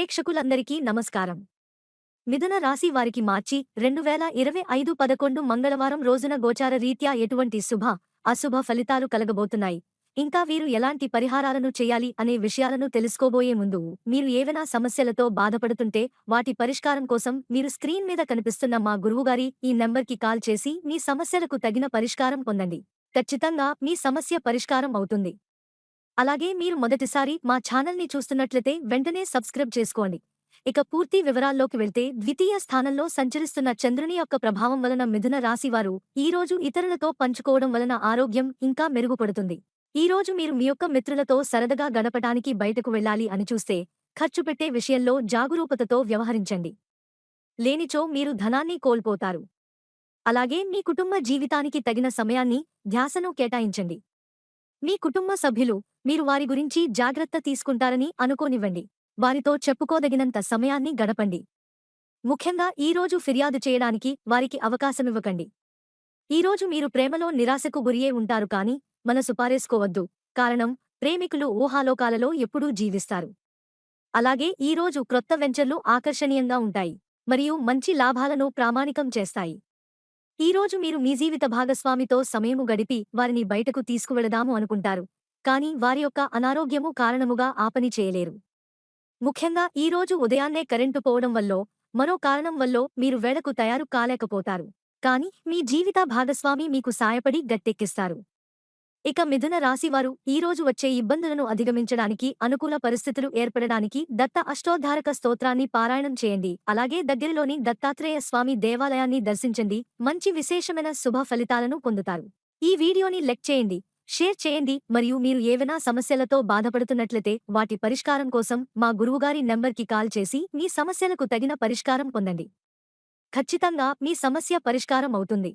ప్రేక్షకులందరికీ నమస్కారం. మిథున రాశి వారికి మార్చి రెండు వేల ఇరవై ఐదు పదకొండు మంగళవారం రోజున గోచార రీత్యా ఎటువంటి శుభ అశుభ ఫలితాలు కలగబోతున్నాయి. ఇంకా వీరు ఎలాంటి పరిహారాలను చేయాలి అనే విషయాలను తెలుసుకోబోయే ముందు మీరు ఏవైనా సమస్యలతో బాధపడుతుంటే వాటి పరిష్కారం కోసం మీరు స్క్రీన్ మీద కనిపిస్తున్న మా గురువుగారి ఈ నెంబర్కి కాల్ చేసి మీ సమస్యలకు తగిన పరిష్కారం పొందండి. ఖచ్చితంగా మీ సమస్య పరిష్కారం అవుతుంది. అలాగే మీరు మొదటిసారి మా ఛానల్ని చూస్తున్నట్లయితే వెంటనే సబ్స్క్రైబ్ చేసుకోండి. ఇక పూర్తి వివరాల్లోకి వెళ్తే ద్వితీయ స్థానంలో సంచరిస్తున్న చంద్రుని యొక్క ప్రభావం వలన మిథున రాశివారు ఈ రోజు ఇతరులతో పంచుకోవడం వలన ఆరోగ్యం ఇంకా మెరుగుపడుతుంది. ఈ రోజు మీరు మీ యొక్క మిత్రులతో సరదగా గడపటానికి బయటకు వెళ్ళాలి అని చూస్తే ఖర్చు పెట్టే విషయంలో జాగరూకతతో వ్యవహరించండి. లేనిచో మీరు ధనాన్ని కోల్పోతారు. అలాగే మీ కుటుంబ జీవితానికి తగిన సమయాన్ని ధ్యాసను కేటాయించండి. మీ కుటుంబ సభ్యులు మీరు వారి గురించి జాగ్రత్త తీసుకుంటారని అనుకోనివ్వండి. వారితో చెప్పుకోదగినంత సమయాన్ని గడపండి. ముఖ్యంగా ఈ రోజు ఫిర్యాదు చేయడానికి వారికి అవకాశమివ్వకండి. ఈరోజు మీరు ప్రేమలో నిరాశకు గురియే ఉంటారు కాని మనసు పారేసుకోవద్దు. కారణం ప్రేమికులు ఊహాలోకాలలో ఎప్పుడూ జీవిస్తారు. అలాగే ఈ రోజు క్రొత్త వెంచర్లు ఆకర్షణీయంగా ఉంటాయి. మరియు మంచి లాభాలను ప్రామాణికం చేస్తాయి. ఈ రోజు మీరు మీ జీవిత భాగస్వామితో సమయము గడిపి వారిని బయటకు తీసుకువెళదాము అనుకుంటారు. కానీ వారి యొక్క అనారోగ్యము కారణముగా ఆపని చేయలేరు. ముఖ్యంగా ఈ రోజు ఉదయాన్నే కరెంటు పోవడం వల్లో మరో కారణం వల్లో మీరు వేళకు తయారు కాలేకపోతారు. కాని మీ జీవిత భాగస్వామి మీకు సాయపడి గట్టెక్కిస్తారు. ఇక మిథున రాశివారు ఈరోజు వచ్చే ఇబ్బందులను అధిగమించడానికి అనుకూల పరిస్థితులు ఏర్పడడానికి దత్త అష్టోద్ధారక స్తోత్రాన్ని పారాయణం చేయండి. అలాగే దగ్గరలోని దత్తాత్రేయ స్వామి దేవాలయాన్ని దర్శించండి. మంచి విశేషమైన శుభ ఫలితాలను పొందుతారు. ఈ వీడియోని లెక్ చేయండి షేర్ చేయండి మరియు మీరు ఏవైనా సమస్యలతో బాధపడుతున్నట్లయితే వాటి పరిష్కారం కోసం మా గురువుగారి నెంబర్కి కాల్ చేసి మీ సమస్యలకు తగిన పరిష్కారం పొందండి. ఖచ్చితంగా మీ సమస్య పరిష్కారం అవుతుంది.